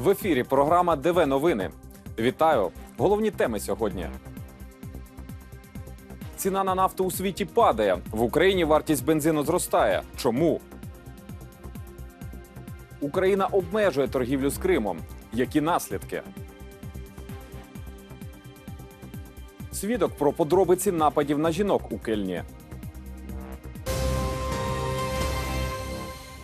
В ефірі програма ДВ Новини. Вітаю! Головні теми сьогодні. Ціна на нафту у світі падає. В Україні вартість бензину зростає. Чому? Україна обмежує торгівлю з Кримом. Які наслідки? Свідок про подробиці нападів на жінок у Кельні.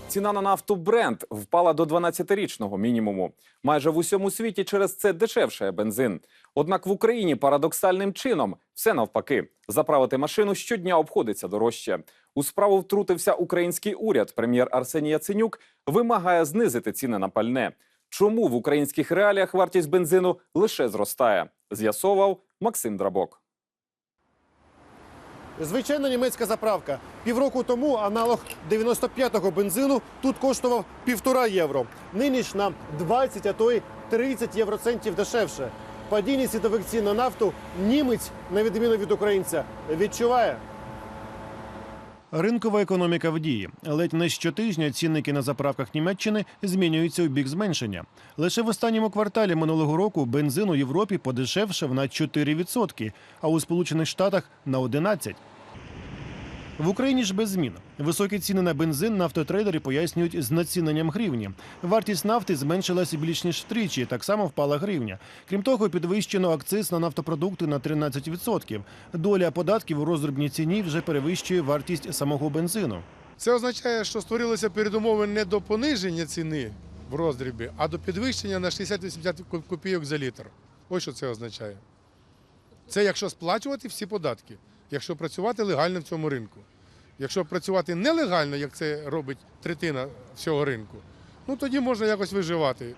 Ціна на нафту Brent впала до 12-річного мінімуму. Майже в усьому світі через це дешевшає бензин. Однак в Україні парадоксальним чином все навпаки. Заправити машину щодня обходиться дорожче. У справу втрутився український уряд. Прем'єр Арсеній Яценюк вимагає знизити ціни на пальне. Чому в українських реаліях вартість бензину лише зростає? З'ясовував Максим Драбок. Звичайна німецька заправка. Півроку тому аналог 95-го бензину тут коштував півтора євро. Нині ж на 20, а то й 30 євроцентів дешевше. Падіння світових цін на нафту німець, на відміну від українця, відчуває. Ринкова економіка в дії. Ледь не щотижня цінники на заправках Німеччини змінюються у бік зменшення. Лише в останньому кварталі минулого року бензин у Європі подешевшав на 4%, а у Сполучених Штатах на 11%. В Україні ж без змін. Високі ціни на бензин нафтотрейдери пояснюють знеціненням гривні. Вартість нафти зменшилася більш ніж втричі. Так само впала гривня. Крім того, підвищено акциз на нафтопродукти на 13%. Доля податків у роздрібній ціні вже перевищує вартість самого бензину. Це означає, що створилися передумови не до пониження ціни в роздрібі, а до підвищення на 60-80 копійок за літр. Ось що це означає. Це якщо сплачувати всі податки, якщо працювати легально в цьому ринку. Якщо працювати нелегально, як це робить третина всього ринку, ну тоді можна якось виживати.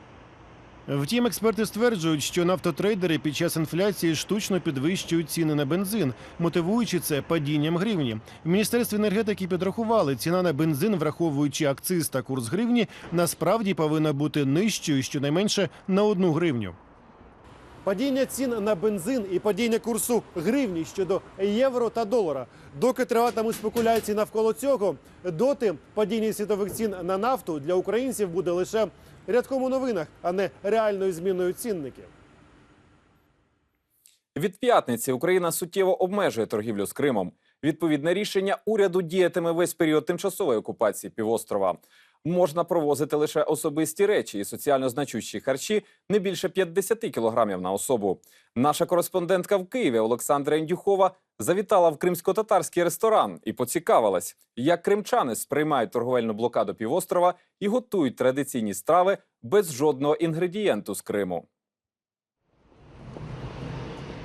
Втім, експерти стверджують, що нафтотрейдери під час інфляції штучно підвищують ціни на бензин, мотивуючи це падінням гривні. В міністерстві енергетики підрахували, ціна на бензин, враховуючи акциз та курс гривні, насправді повинна бути нижчою щонайменше на одну гривню. Падіння цін на бензин і падіння курсу гривні щодо євро та долара. Доки триватимуть спекуляції навколо цього, доти падіння світових цін на нафту для українців буде лише рядком у новинах, а не реальною зміною цінників. Від п'ятниці Україна суттєво обмежує торгівлю з Кримом. Відповідне рішення уряду діятиме весь період тимчасової окупації півострова. Можна провозити лише особисті речі і соціально значущі харчі не більше 50 кілограмів на особу. Наша кореспондентка в Києві Олександра Індюхова завітала в кримсько-татарський ресторан і поцікавилась, як кримчани сприймають торговельну блокаду півострова і готують традиційні страви без жодного інгредієнту з Криму.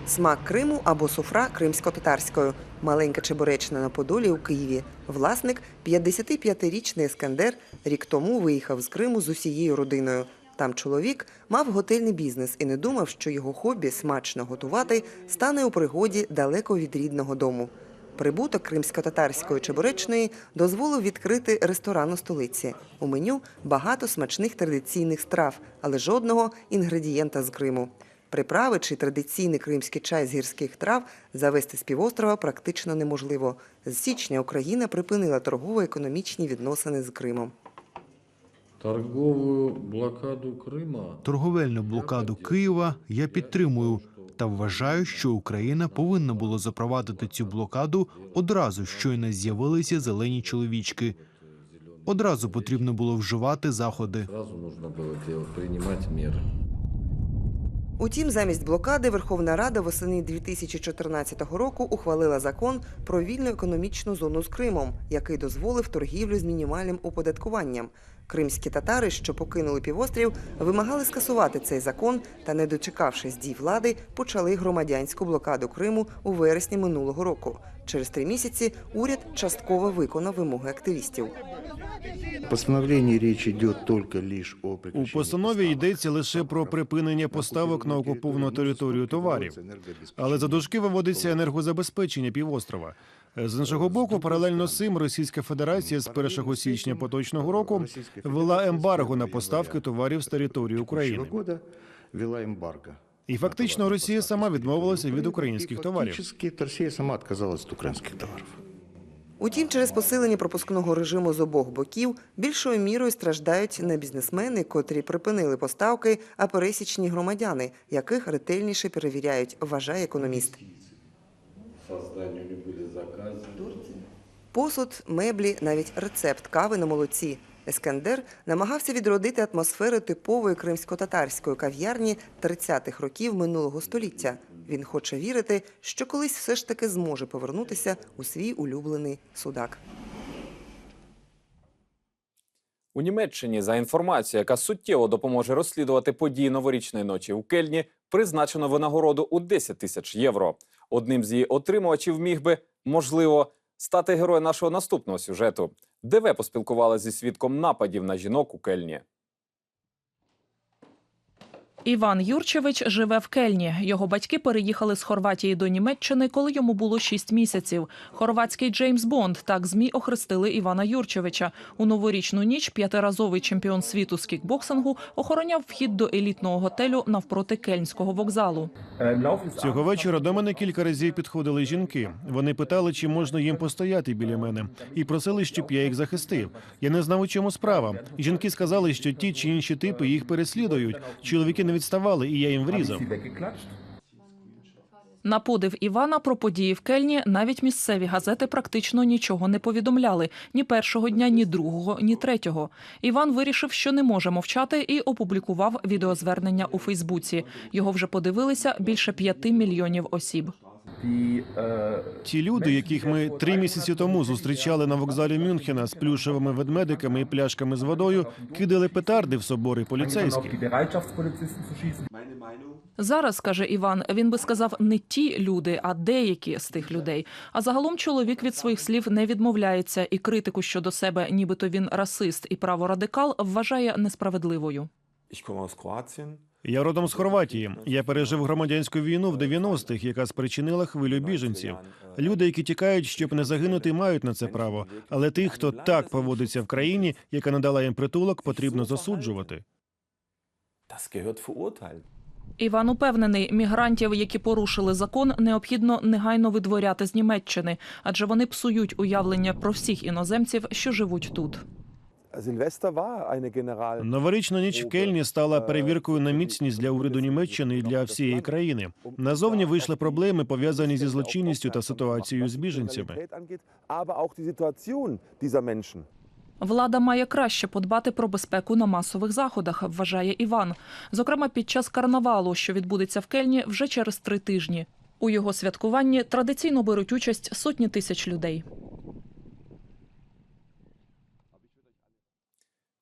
Смак Криму або суфра кримсько-татарською. Маленька чебуречна на Подолі у Києві. Власник, 55-річний Ескандер, рік тому виїхав з Криму з усією родиною. Там чоловік мав готельний бізнес і не думав, що його хобі смачно готувати стане у пригоді далеко від рідного дому. Прибуток кримсько-татарської чебуречної дозволив відкрити ресторан у столиці. У меню багато смачних традиційних страв, але жодного інгредієнта з Криму Приправи чи традиційний кримський чай з гірських трав завести з півострова практично неможливо. З січня Україна припинила торгово-економічні відносини з Кримом. Торговую блокаду Крыма Торговельну блокаду Києва я підтримую та вважаю, що Україна повинна була запровадити цю блокаду одразу, щойно з'явилися зелені чоловічки. Одразу потрібно було вживати заходи. сразу нужно было делать, принимать меры. Утім, замість блокади Верховна Рада восени 2014 року ухвалила закон про вільну економічну зону з Кримом, який дозволив торгівлю з мінімальним оподаткуванням. Кримські татари, що покинули півострів, вимагали скасувати цей закон та, не дочекавшись дій влади, почали громадянську блокаду Криму у вересні минулого року. Через три місяці уряд частково виконав вимоги активістів. В постановлении речь идет только о У постанові йдеться лише про припинення поставок на окуповану територію товарів. Але за дужки виводиться енергозабезпечення півострова. З іншого боку, паралельно з цим Російська Федерація з 1 січня поточного року ввела ембарго на поставки товарів з території України. ввела эмбарго. І фактично Росія сама відмовилася від українських товарів. Россия сама отказалась от украинских товаров. Утім, через посилення пропускного режиму з обох боків більшою мірою страждають не бізнесмени, котрі припинили поставки, а пересічні громадяни, яких ретельніше перевіряють, вважає економіст. Посуд, меблі, навіть рецепт кави на молоці. Ескандер намагався відродити атмосферу типової кримсько-татарської кав'ярні 30-х років минулого століття. Він хоче вірити, що колись все ж таки зможе повернутися у свій улюблений судак. У Німеччині за інформацією, яка суттєво допоможе розслідувати події новорічної ночі у Кельні, призначено винагороду у 10 тисяч євро. Одним з її отримувачів міг би, можливо, стати героєм нашого наступного сюжету. ДВ поспілкувалася зі свідком нападів на жінок у Кельні. Іван Юрчевич живе в Кельні. Його батьки переїхали з Хорватії до Німеччини, коли йому було 6 місяців. Хорватський Джеймс Бонд так змі охрестили Івана Юрчевича. У новорічну ніч п'ятиразовий чемпіон світу з кікбоксингу охороняв вхід до елітного готелю навпроти кельнського вокзалу. Цього вечора до мене кілька разів підходили жінки. Вони питали, чи можна їм постояти біля мене, і просили, щоб я їх захистив. Я не знав, у чому справа. Жінки сказали, що ті чи інші типи їх переслідують. Чоловіки не відставали, і я їм врізав. На подив Івана про події в Кельні навіть місцеві газети практично нічого не повідомляли ні першого дня, ні другого, ні третього. Іван вирішив, що не може мовчати, і опублікував відеозвернення у Фейсбуці. Його вже подивилися більше п'яти мільйонів осіб. Ті люди, яких ми три місяці тому зустрічали на вокзалі Мюнхена з плюшевими ведмедиками і пляшками з водою, кидали петарди в собори поліцейські. Зараз каже Іван, він би сказав не ті люди, а деякі з тих людей. А загалом чоловік від своїх слів не відмовляється, і критику щодо себе, нібито він расист і праворадикал, вважає несправедливою. Я родом з Хорватії. Я пережив громадянську війну в 90-х, яка спричинила хвилю біженців. Люди, які тікають, щоб не загинути, мають на це право. Але тих, хто так поводиться в країні, яка надала їм притулок, потрібно засуджувати. Іван упевнений, мігрантів, які порушили закон, необхідно негайно видворяти з Німеччини, адже вони псують уявлення про всіх іноземців, що живуть тут. Новорічна ніч в Кельні стала перевіркою на міцність для уряду Німеччини і для всієї країни. Назовні вийшли проблеми, пов'язані зі злочинністю та ситуацією з біженцями. Влада має краще подбати про безпеку на масових заходах, вважає Іван. Зокрема, під час карнавалу, що відбудеться в Кельні вже через три тижні. У його святкуванні традиційно беруть участь сотні тисяч людей.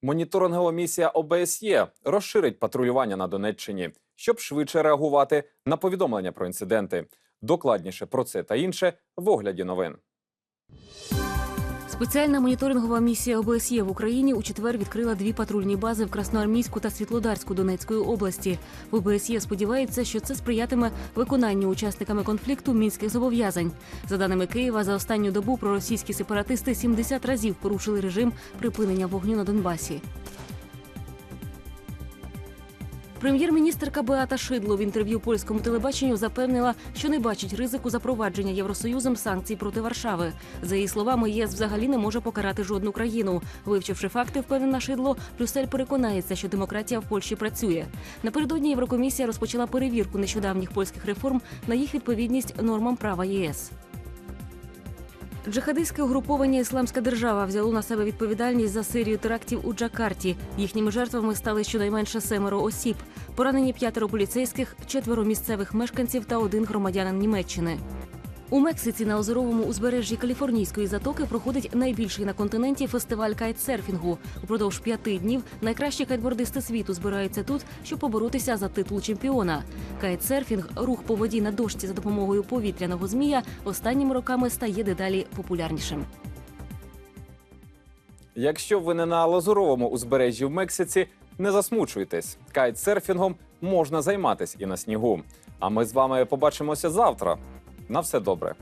Моніторингова місія ОБСЄ розширить патрулювання на Донеччині, щоб швидше реагувати на повідомлення про інциденти. Докладніше про це та інше в огляді новин. Спеціальна моніторингова місія ОБСЄ в Україні у четвер відкрила дві патрульні бази в Красноармійську та Світлодарську Донецької області. В ОБСЄ сподівається, що це сприятиме виконанню учасниками конфлікту мінських зобов'язань. За даними Києва, за останню добу проросійські сепаратисти 70 разів порушили режим припинення вогню на Донбасі. Прем'єр-міністрка Беата Шидло в інтерв'ю польському телебаченню запевнила, що не бачить ризику запровадження Євросоюзом санкцій проти Варшави. За її словами, ЄС взагалі не може покарати жодну країну. Вивчивши факти, впевнена Шидло, Брюссель переконається, що демократія в Польщі працює. Напередодні Єврокомісія розпочала перевірку нещодавніх польських реформ на їх відповідність нормам права ЄС. Джихадистське угруповання Ісламська держава взяло на себе відповідальність за серію терактів у Джакарті. Їхніми жертвами стали щонайменше семеро осіб. Поранені п'ятеро поліцейських, четверо місцевих мешканців та один громадянин Німеччини. У Мексиці на озеровому узбережжі Каліфорнійської затоки проходить найбільший на континенті фестиваль кайтсерфінгу. Упродовж п'яти днів найкращі кайтбордисти світу збираються тут, щоб поборотися за титул чемпіона. Кайтсерфінг, рух по воді на дошці за допомогою повітряного змія, останніми роками стає дедалі популярнішим. Якщо ви не на лазуровому узбережжі в Мексиці, не засмучуйтесь. Кайтсерфінгом можна займатися і на снігу. А ми з вами побачимося завтра. На все добре.